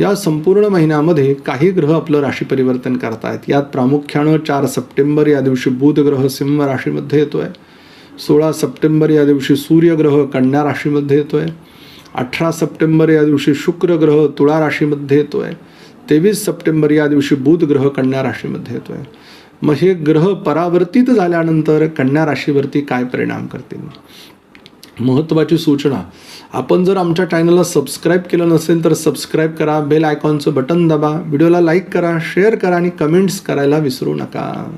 या संपूर्ण महिन्यामध्ये काही ग्रह आपलं राशी परिवर्तन करतायत. यात प्रामुख्यानं चार सप्टेंबर या दिवशी बुध ग्रह सिंह राशीमध्ये येतो आहे सोळा सप्टेंबर या दिवशी सूर्यग्रह कन्या राशीमध्ये येतो आहे अठरा सप्टेंबर या दिवशी शुक्र ग्रह तुळा राशीमध्ये येतो आहे तेवीस सप्टेंबर या दिवशी बुध ग्रह कन्या राशीमध्ये येतो आहे मग हे ग्रह परावर्तित झाल्यानंतर कन्या राशीवरती काय परिणाम करतील? महत्त्वाची सूचना आपण जर आमच्या चॅनलला सबस्क्राईब केलं नसेल तर सबस्क्राईब करा बेल आयकॉनचं बटन दाबा व्हिडिओला लाईक करा शेअर करा आणि कमेंट्स करायला विसरू नका.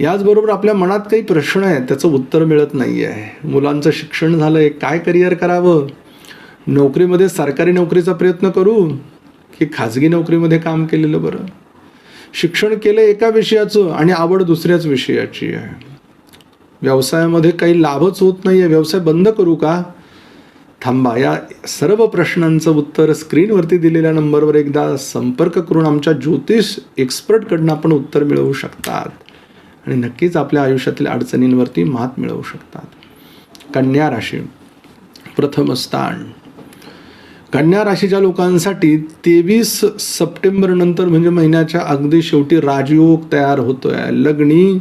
याचबरोबर आपल्या मनात काही प्रश्न आहेत त्याचं उत्तर मिळत नाही आहे मुलांचं शिक्षण झालं आहे काय करिअर करावं? नोकरीमध्ये सरकारी नोकरीचा प्रयत्न करू की खाजगी नोकरीमध्ये काम केलेलं बरं? शिक्षण केलं एका विषयाचं आणि आवड दुसऱ्याच विषयाची आहे. व्यवसायामध्ये काही लाभच होत नाही आहे व्यवसाय बंद करू का? थांबा या सर्व प्रश्नांचं उत्तर स्क्रीनवरती दिलेल्या नंबरवर एकदा संपर्क करून आमच्या ज्योतिष एक्सपर्टकडनं आपण उत्तर मिळवू शकतात. आणि नक्कीच आपल्या आयुष्यातील अडचणींवरती मात मिळवू शकतात. कन्या राशी प्रथम स्थान. कन्या राशीच्या लोकांसाठी तेवीस सप्टेंबर नंतर म्हणजे महिन्याच्या अगदी शेवटी राजयोग तयार होतोय. लग्नी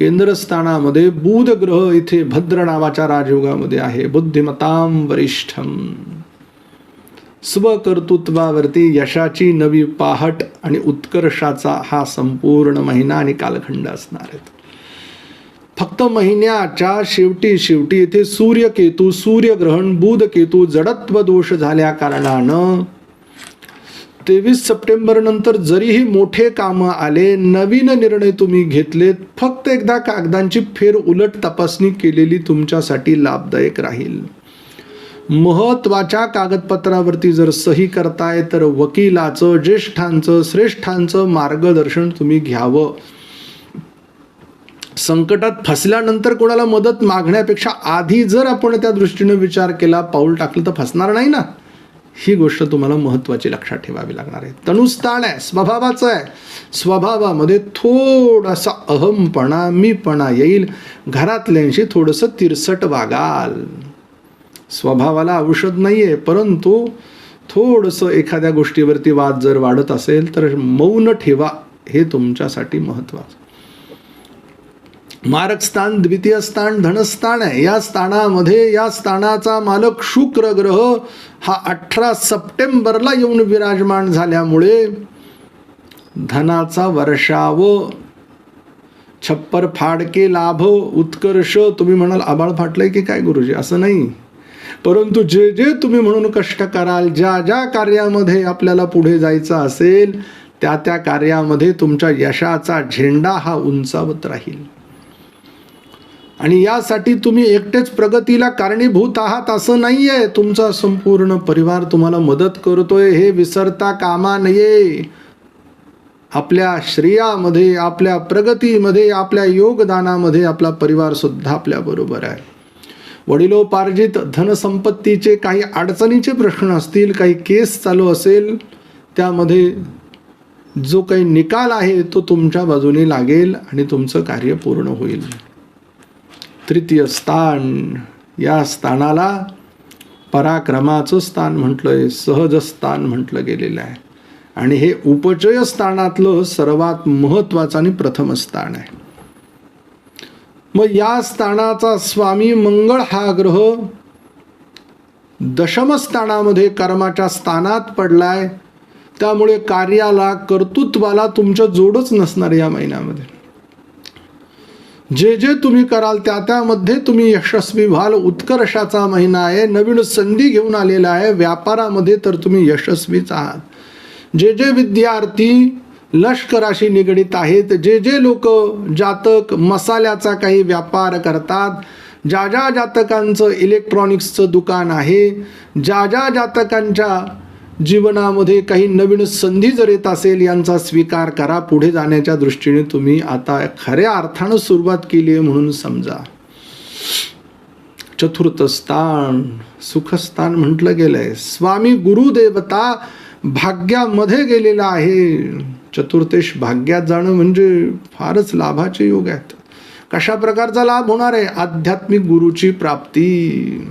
केंद्रस्थानामध्ये बुध ग्रह इथे भद्र नावाच्या राजयोगामध्ये आहे. बुद्धिमताम वरिष्ठम. स्वकर्तृत्वावरती यशाची नवी पाहट आणि उत्कर्षाचा हा संपूर्ण महिना आणि कालखंड असणार आहेत. फक्त महिन्याच्या शेवटी शेवटी इथे सूर्यकेतू सूर्यग्रहण बुध केतू जडत्व दोष झाल्या कारणानं तेवीस सप्टेंबर नंतर जरीही मोठे कामं आले नवीन निर्णय तुम्ही घेतलेत. फक्त एकदा कागदांची फेर उलट तपासणी केलेली तुमच्यासाठी लाभदायक राहील. महत्त्वाच्या कागदपत्रावरती जर सही करताय तर वकिलाचं ज्येष्ठांचं श्रेष्ठांचं मार्गदर्शन तुम्ही घ्यावं. संकटात फसल्यानंतर कोणाला मदत मागण्यापेक्षा आधी जर आपण त्या दृष्टीने विचार केला पाऊल टाकलं तर फसणार नाही ना? ही गोष्ट तुम्हाला महत्त्वाची लक्षात ठेवावी लागणार आहे. तणुस्थान आहे स्वभावाचं आहे. स्वभावामध्ये थोडासा अहमपणा मीपणा येईल. घरातल्यांशी थोडंसं तिरसट वागाल. स्वभावाला औषध नाही आहे परंतु थोडंसं एखाद्या गोष्टीवरती वाद जर वाढत असेल तर मौन ठेवा हे तुमच्यासाठी महत्त्वाचं. मारक स्थान द्वितीय स्थान धनस्थान आहे. या स्थानामध्ये या स्थानाचा मालक शुक्र ग्रह हा अठरा सप्टेंबरला येऊन विराजमान झाल्यामुळे धनाचा वर्षाव छप्पर फाडके लाभ उत्कर्ष तुम्ही म्हणाल आबाळ फाटलंय की काय गुरुजी? असं नाही. परंतु जे जे तुम्ही म्हणून कष्ट कराल ज्या ज्या कार्यामध्ये आपल्याला पुढे जायचं असेल त्या त्या कार्यामध्ये तुमच्या यशाचा झेंडा हा उंचावत राहील. आणि यासाठी तुम्ही एकटेच प्रगतीला कारणीभूत आहात असं नाही आहे तुमचा संपूर्ण परिवार तुम्हाला मदत करतोय. हे विसरता कामा नये. आपल्या श्रेयामध्ये आपल्या प्रगतीमध्ये आपल्या योगदानामध्ये आपला परिवार सुद्धा आपल्या बरोबर आहे. वडिलोपार्जित धनसंपत्तीचे काही अडचणीचे प्रश्न असतील काही केस चालू असेल त्यामध्ये जो काही निकाल आहे तो तुमच्या बाजूने लागेल आणि तुमचं कार्य पूर्ण होईल. तृतीय स्थान या स्थानाला पराक्रमाचं स्थान म्हटलंय सहज स्थान म्हटलं गेलेलं आहे. आणि हे उपचय स्थानातलं सर्वात महत्वाचं आणि प्रथम स्थान आहे. मग या स्थानाचा स्वामी मंगळ हा ग्रह दशम स्थानामध्ये कर्माच्या स्थानात पडलाय. त्यामुळे कार्याला कर्तृत्वाला तुमच्या जोडच नसणार या महिन्यामध्ये. जे जे तुम्ही कराल त्या त्यामध्ये तुम्ही यशस्वी व्हाल. उत्कर्षाचा महिना आहे. नवीन संधी घेऊन आलेला आहे. व्यापारामध्ये तर तुम्ही यशस्वीच आहात. जे जे विद्यार्थी लष्कराशी निगडीत आहेत जे जे लोक जातक मसाल्याचा काही व्यापार करतात ज्या ज्या जातकांचं इलेक्ट्रॉनिक्सचं दुकान आहे ज्या ज्या जातकांच्या जीवनामध्ये काही नवीन संधी जर येत असेल यांचा स्वीकार करा. पुढे जाण्याच्या दृष्टीने तुम्ही आता खऱ्या अर्थानं सुरुवात केली आहे म्हणून समजा. चतुर्थ स्थान सुखस्थान म्हटलं गेलंय. स्वामी गुरुदेवता भाग्यामध्ये गेलेला आहे. चतुर्थेश भाग्यात जाणं म्हणजे फारच लाभाचे योग आहेत. कशा प्रकारचा लाभ होणार आहे? आध्यात्मिक गुरुची प्राप्ती.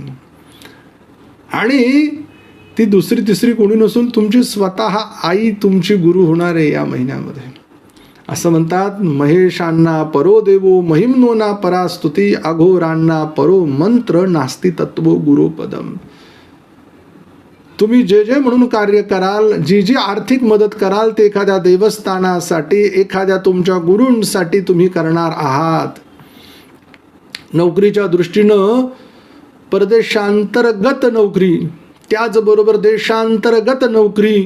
आणि ती दुसरी तिसरी कोणी नसून तुमची स्वतः आई तुमची गुरु होणार आहे या महिन्यामध्ये. असं म्हणतात महेशांना परो देवो महिमनोना परास्तुती अघोरांना परो मंत्र नास्ती तत्व गुरुपदम. तुम्ही जे जे म्हणून कार्य कराल जी जी आर्थिक मदत कराल ते एखाद्या देवस्थानासाठी एखाद्या तुमच्या गुरूंसाठी तुम्ही करणार आहात. नोकरीच्या दृष्टीनं परदेशांतर्गत नोकरी त्याचबरोबर देशांतर्गत नोकरी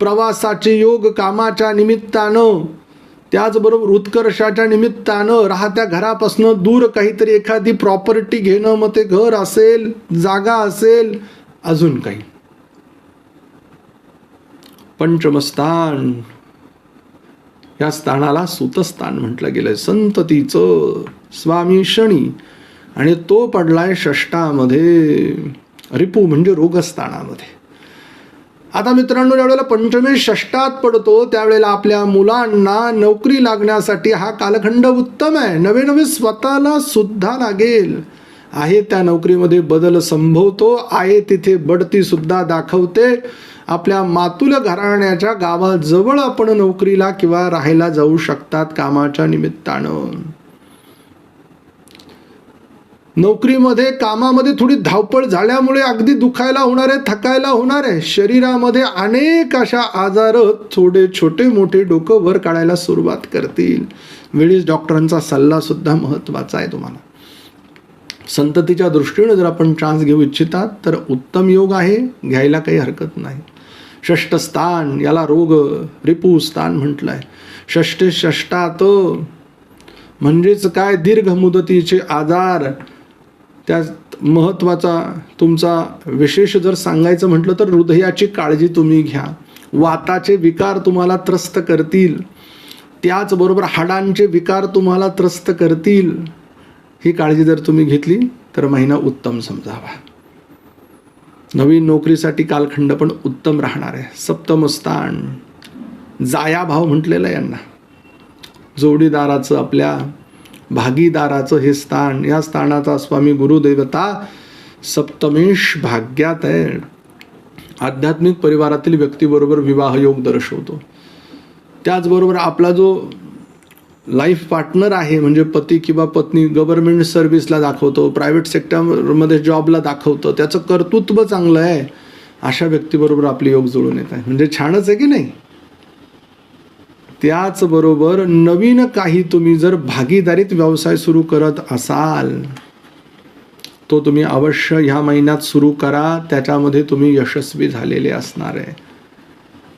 प्रवासाचे योग कामाच्या निमित्तानं त्याचबरोबर उत्कर्षाच्या निमित्तानं राहत्या घरापासून दूर काहीतरी एखादी प्रॉपर्टी घेणं मग ते घर असेल जागा असेल अजून काही. पंचमस्थान. या स्थानाला सुतस्थान म्हटलं गेलंय. संततीचं स्वामी शनी. आणि तो पडलाय षष्टामध्ये रिपू म्हणजे रोगस्थानामध्ये. आता मित्रांनो ज्यावेळेला पंचमी षष्टात पडतो त्यावेळेला आपल्या मुलांना नोकरी लागण्यासाठी हा कालखंड उत्तम आहे. नवे नवे स्वतःला सुद्धा लागेल. आहे त्या नोकरीमध्ये बदल संभवतो आहे तिथे बढती सुद्धा दाखवते. आपल्या मातुल घराण्याच्या गावाजवळ आपण नोकरीला किंवा राहायला जाऊ शकतात कामाच्या निमित्तानं. नोकरीमध्ये कामामध्ये थोडी धावपळ झाल्यामुळे अगदी दुखायला होणार आहे थकायला होणार आहे. शरीरामध्ये अनेक अशा आजार थोडे छोटे मोठे डोकं वर काढायला सुरुवात करतील. वेळीच डॉक्टरांचा सल्ला सुद्धा महत्त्वाचा आहे तुम्हाला. संततीच्या दृष्टीने जर आपण चान्स घेऊ इच्छितात तर उत्तम योग आहे घ्यायला काही हरकत नाही. षष्ठ स्थान याला रोग रिपू स्थान आहे षष्टे षष्टात म्हणजेच काय? दीर्घ मुदतीचे आजार. त्यात महत्त्वाचा तुमचा विशेष जर सांगायचं म्हटलं तर हृदयाची काळजी तुम्ही घ्या. वाताचे विकार तुम्हाला त्रस्त करतील. त्याचबरोबर हाडांचे विकार तुम्हाला त्रस्त करतील. ही काळजी जर तुम्ही घेतली तर महिना उत्तम समजावा. नवीन नोकरीसाठी कालखंड पण उत्तम राहणार आहे. सप्तम स्थान जाया भाव म्हटलेला यांना. जोडीदाराचं आपल्या भागीदाराचं हे स्थान या स्थानाचा स्वामी गुरुदेवता सप्तमेश भाग्यात आहे. आध्यात्मिक परिवारातील व्यक्तीबरोबर विवाह योग दर्शवतो. त्याचबरोबर आपला जो लाईफ पार्टनर आहे म्हणजे पती किंवा पत्नी गव्हर्नमेंट सर्व्हिसला दाखवतो प्रायव्हेट सेक्टरमध्ये जॉबला दाखवतं त्याचं कर्तृत्व चांगलं आहे अशा व्यक्तीबरोबर आपले योग जुळून येत आहे. म्हणजे छानच आहे की नाही? त्याचबरोबर नवीन काही तुम्ही जर भागीदारीत व्यवसाय सुरू करत असाल तो तुम्ही अवश्य ह्या महिन्यात सुरू करा. त्याच्यामध्ये तुम्ही यशस्वी झालेले असणार आहे.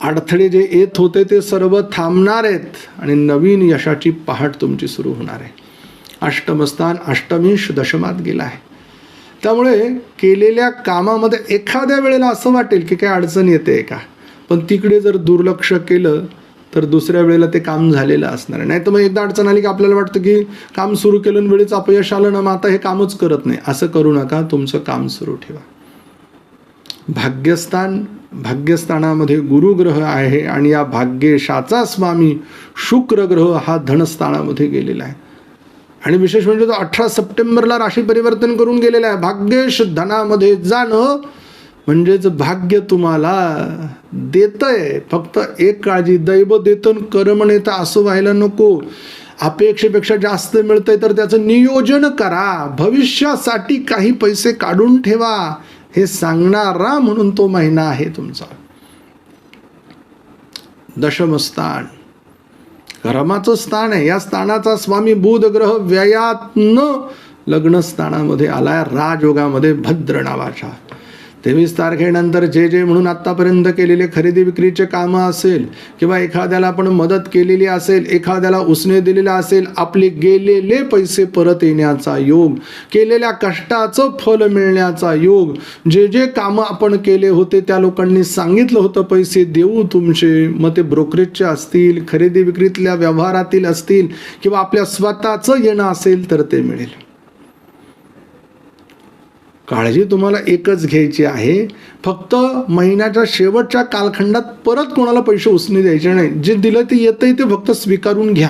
अडथळे जे येत होते ते सर्व थांबणार आहेत आणि नवीन यशाची पहाट तुमची सुरू होणार आहे. अष्टमस्थान अष्टमीश दशमात गेला आहे. त्यामुळे केलेल्या कामामध्ये एखाद्या वेळेला असं वाटेल की काय अडचण येते का? पण तिकडे जर दुर्लक्ष केलं तर दुसऱ्या वेळेला ते काम झालेलं असणार आहे. नाही तर मग एकदा अडचण आली की आपल्याला वाटतं की काम सुरू केलं वेळेच अपयश आलं ना मग आता हे कामच करत नाही. असं करू नका तुमचं काम सुरू ठेवा. भाग्यस्थान भाग्यस्थानामध्ये गुरुग्रह आहे आणि या भाग्येशाचा स्वामी शुक्र ग्रह हा धनस्थानामध्ये गेलेला आहे. आणि विशेष म्हणजे तो अठरा सप्टेंबरला राशी परिवर्तन करून गेलेला आहे. भाग्येश धनामध्ये जाणं म्हणजेच भाग्य तुम्हाला देतंय. फक्त एक काळजी दैव देतन कर्म नेता असं व्हायला नको. अपेक्षेपेक्षा जास्त मिळतंय तर त्याचं नियोजन करा. भविष्यासाठी काही पैसे काढून ठेवा. हे सांगणारा म्हणून तो महिना आहे तुमचा. दशमस्थान रमाचं स्थान आहे. या स्थानाचा स्वामी बुध ग्रह व्ययातनं लग्न स्थानामध्ये आलाय. राजयोगामध्ये भद्र नावाच्या तेवीस तारखेनंतर जे जे म्हणून आत्तापर्यंत केलेले खरेदी विक्रीचे कामं असेल किंवा एखाद्याला आपण मदत केलेली असेल एखाद्याला उसने दिलेला असेल आपले गेलेले पैसे परत येण्याचा योग केलेल्या कष्टाचं फल मिळण्याचा योग जे जे कामं आपण केले होते त्या लोकांनी सांगितलं होतं पैसे देऊ तुमचे. मग ते ब्रोकरेजचे असतील खरेदी विक्रीतल्या व्यवहारातील असतील किंवा आपल्या स्वतःचं येणं असेल तर ते मिळेल. काळजी तुम्हाला एकच घ्यायची आहे. फक्त महिन्याच्या शेवटच्या कालखंडात परत कोणाला पैसे उसने द्यायचे नाही. जे दिलं ते येतंय ते फक्त स्वीकारून घ्या.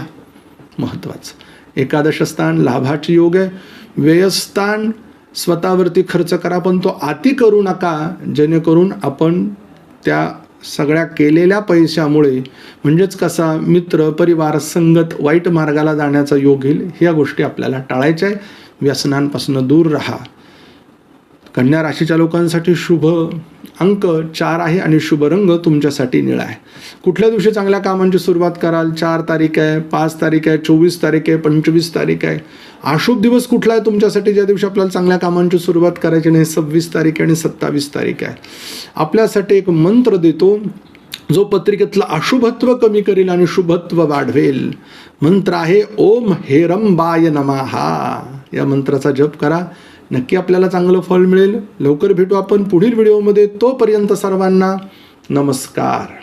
महत्त्वाचं एकादश स्थान लाभाचे योग आहे. व्ययस्थान स्वतःवरती खर्च करा पण तो आती करू नका. जेणेकरून आपण त्या सगळ्या केलेल्या पैशामुळे म्हणजेच कसा मित्र परिवार संगत वाईट मार्गाला जाण्याचा योग येईल ह्या गोष्टी आपल्याला टाळायच्या आहे. व्यसनांपासून दूर राहा. कन्या राशीच्या लोकांसाठी शुभ अंक चार आहे आणि शुभ रंग तुमच्यासाठी निळा आहे. कुठल्या दिवशी चांगल्या कामांची सुरुवात कराल? चार तारीख आहे पाच तारीख आहे चोवीस तारीख आहे पंचवीस तारीख आहे. अशुभ दिवस कुठला आहे तुमच्यासाठी? ज्या दिवशी आपल्याला चांगल्या कामांची सुरुवात करायची नाही सव्वीस तारीख आहे आणि सत्तावीस तारीख आहे. आपल्यासाठी एक मंत्र देतो जो पत्रिकेतलं अशुभत्व कमी करेल आणि शुभत्व वाढवेल. मंत्र आहे ओम हेरंबाय नमहा या मंत्राचा जप करा. नक्की आपल्याला चांगलं फळ मिळेल. लवकर भेटू आपण पुढील व्हिडिओमध्ये. तोपर्यंत सर्वांना नमस्कार.